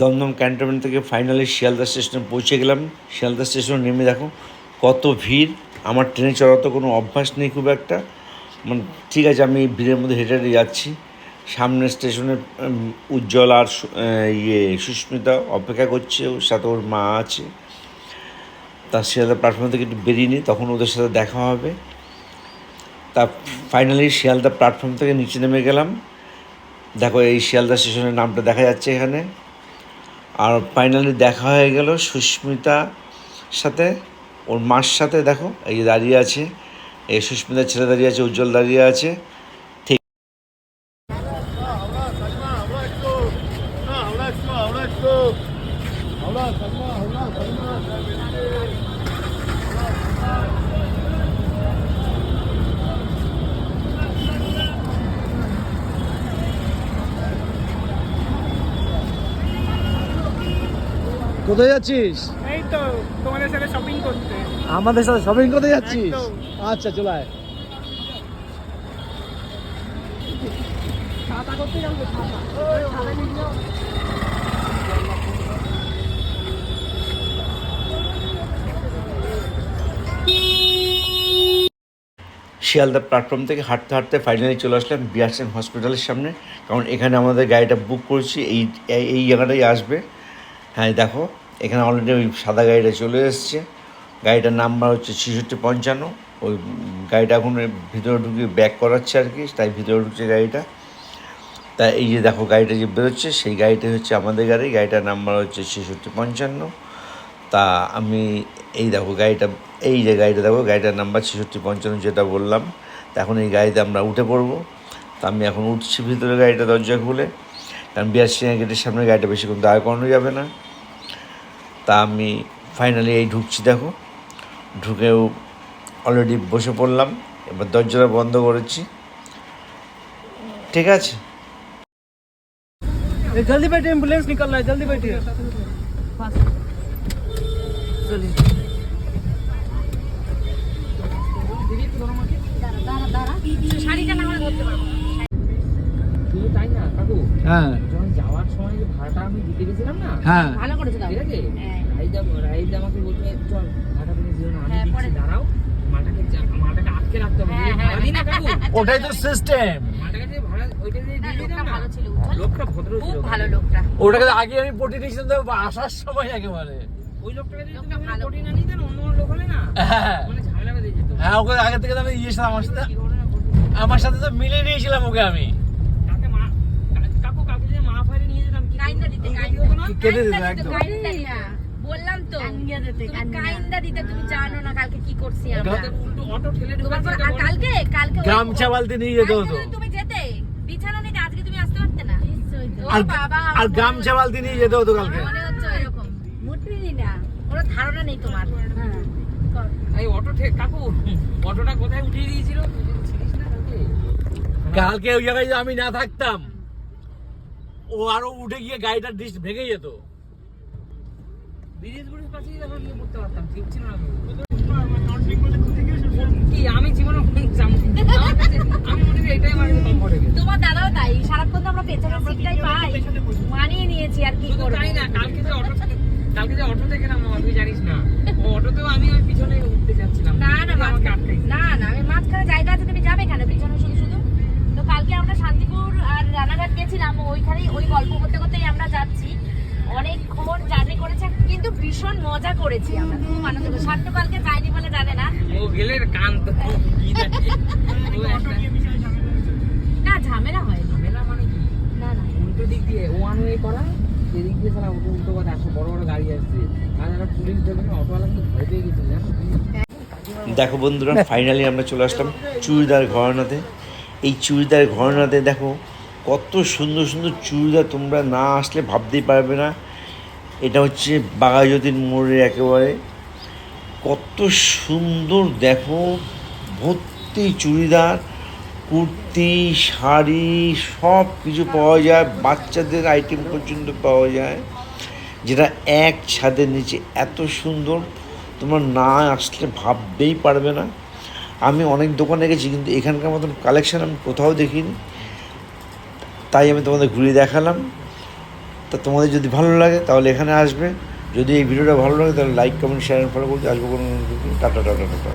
Dumdum cantonment থেকে finally Sealdah স্টেশনে পৌঁছে গেলাম। শিয়ালদা স্টেশনে নেমে দেখো, কত ভিড়। আমার ট্রেনে চড়ার তো কোনো অভ্যাস নেই খুব একটা। মানে ঠিক আছে, আমি ভিড়ের মধ্যে হেঁটে হেঁটে যাচ্ছি। সামনের স্টেশনে উজ্জ্বল আর ইয়ে সুস্মিতা অপেক্ষা করছে। ওর সাথে ওর মা আছে। তার শিয়ালদা প্ল্যাটফর্ম থেকে একটু বেরিয়ে নিই, তখন ওদের সাথে দেখা হবে। তা ফাইনালি শিয়ালদা প্ল্যাটফর্ম থেকে নিচে নেমে গেলাম। দেখো এই শিয়ালদা স্টেশনের নামটা দেখা যাচ্ছে এখানে। আর ফাইনালি দেখা হয়ে গেল সুস্মিতা সাথে ওর মার সাথে দেখো এই দাঁড়িয়ে আছে এই সুস্মিতার ছেলে দাঁড়িয়ে আছে উজ্জ্বল দাঁড়িয়ে আছে ঠিক কোথায় যাচ্ছিস? এই তো তোমাদের সাথে শপিং করতে। আমাদের সাথে শপিং করতে যাচ্ছিস। আচ্ছা চলে আয়। শিয়ালদা প্ল্যাটফর্ম থেকে হাঁটতে হাঁটতে ফাইনালি চলে আসলাম বিআরসিএম হসপিটালের সামনে। কারণ এখানে আমাদের গাড়িটা বুক করেছি এই এই- এই জায়গাটাই আসবে। হ্যাঁ দেখো এখানে অলরেডি ওই সাদা গাড়িটা চলে এসছে। গাড়িটার নাম্বার হচ্ছে ছেষট্টি পঞ্চান্ন। ওই গাড়িটা এখন ভিতরে ঢুকে ব্যাক করাচ্ছে আর কি, তাই ভিতরে ঢুকছে গাড়িটা। তা এই যে দেখো গাড়িটা যে বেরোচ্ছে, সেই গাড়িটাই হচ্ছে আমাদের গাড়ি। গাড়িটার নাম্বার হচ্ছে ছেষট্টি পঞ্চান্ন। তা আমি এই দেখো গাড়িটা, এই যে গাড়িটা দেখো, গাড়িটার নাম্বার ছেষট্টি পঞ্চান্ন যেটা বললাম, তা এখন এই গাড়িতে আমরা উঠে পড়ব। তা আমি এখন উঠছি ভিতরে গাড়িটা দরজা খুলে। কারণ বিয়ার বিআরসি গেটের সামনে গাড়িটা বেশিক্ষণ দাঁড় করানো যাবে না। তা আমি ফাইনালি এই ঢুকছি দেখো ঢুকেও অলরেডি বসে পড়লাম এবার দরজাটা বন্ধ করেছি ঠিক আছে ए, जल्दी बैठिए एम्बुलेंस निकल रहा है जल्दी बैठिए चलिए শাড়িটা না হলে ধরতে পারবো শুধু তাই না কাকু হ্যাঁ যখন সময় যে ভাড়াটা আমি দিতে গেছিলাম না হ্যাঁ। ভালো করেছ ঠিক আছে? হ্যাঁ। রাইদা রাইদা আমাকে বলবে চল ভাড়াটা তুমি দিও না আমি হ্যাঁ, দিচ্ছি দাঁড়াও মাটাকে যা- আটকে রাখতে হবে হ্যাঁ, যদি হ্যাঁ। ভাড়া না কাকু? ওটাই তো সিস্টেম মাটাকে যে ভাড়া ওইটা দিয়ে দিয়ে লোকটা ভালো ছিল লোকটা ভদ্র ছিল খুব ভালো লোকটা। ওটাকে আগে আমি পটি দিয়েছিলাম তো আসার সময় একেবারে। ওই লোকটাকে যদি লোকটা তুমি ভালো। না নিতেন অন্য লোক হলে না হ্যাঁ। মানে ঝামেলা বেঁধে যেত। হ্যাঁ ওকে আগে থেকে আমি আমার সাথে? আমার সাথে তো মিলিয়ে নিয়েছিলাম ওকে আমি কাকে মা কা- কাকু কাকে যে মা ফাইরে নিয়ে যেতাম কি কাইন্দা দিতে, কি কাইন্দা। হতো না কেটে দিত একদম। বললাম তো তুমি কাইন্দা দিতে। তুমি জানো না কালকে কি করছি আমরা। আর কালকে কালকে ওই- গামছা বালতি নিয়ে যেতে হতো। তুমি যেতে। বিছানা নিতে আজকে তুমি আসতে পারতে না। আর বাবা আর গামছা বালতি নিয়ে যেতে হতো কালকে। মনে হচ্ছে এরকম মুটরি না কোনো ধারণা নেই তোমার। হ্যাঁ। এই অটো কাকু অটোটা কোথায় উঠিয়ে দিয়েছিল? কালকে কালকে ওই জায়গায় আমি না থাকতাম। ও আরও উঠে গিয়ে গাড়িটার ডিশ ভেঙে যেত। আমি জীবনে আমি মনে করি এটাই তোমার দাদাও তাই সারাক্ষণ তো আমরা পেছনের সিটটাই পাই। মানিয়ে নিয়েছি আর কি তাই না কালকে যে অটো থেকে কালকে যে অটো থেকে নামলাম তুই জানিস না। ও অটোতেও আমি ওই পিছনে উঠতে যাচ্ছিলাম। না না তুই আমাকে না না আমি মাঝখানে জায়গা আছে তুমি যাবে কেন পিছনে শুধু শুধু তো কালকে আমরা শান্তিপুর আর রানাঘাট গেছিলাম ওইখানেই ওই গল্প করতে করতেই আমরা যাচ্ছি। অনেকক্ষণ জার্নি করেছে কিন্তু ভীষণ মজা করেছি আমরা। খুব আনন্দ করেছি। সাতটা কালকে যায়নি বলে জানে না। ও গেলে না ঝামেলা হয়নি। ঝামেলা মানে কি? না না। উল্টো দিক দিয়ে ওয়ান ওয়ে করা দিয়ে সারা উল্টো উল্টো কথা আসছে বড় বড় গাড়ি আসছে। আর একটা পুলিশ ধরবে অটোওয়ালা কিন্তু ভয় পেয়ে গেছিল জানো? দেখো বন্ধুরা ফাইনালি আমরা চলে আসলাম চুড়িদার ঘরানাতে। এই চুড়িদার ঘরানাতে দেখো, কত সুন্দর সুন্দর চুড়িদার তোমরা না আসলে ভাবতেই পারবে না। এটা হচ্ছে বাঘাযতীন মোড়ের একেবারে। কত সুন্দর দেখো, ভর্তি চুড়িদার, কুর্তি, শাড়ি, সব কিছু পাওয়া যায়, বাচ্চাদের আইটেম পর্যন্ত পাওয়া যায়। যেটা এক ছাদের নিচে এত সুন্দর, তোমরা না আসলে ভাবতেই পারবে না। আমি অনেক দোকানে গেছি, কিন্তু এখানকার মতন কালেকশান আমি কোথাও দেখিনি। তাই আমি তোমাদের ঘুরিয়ে দেখালাম। তা তোমাদের যদি ভালো লাগে, তাহলে এখানে আসবে। যদি এই ভিডিওটা ভালো লাগে, তাহলে লাইক কমেন্ট শেয়ার ফলো করতে আসব কোনো টাটা টাটা টাটা।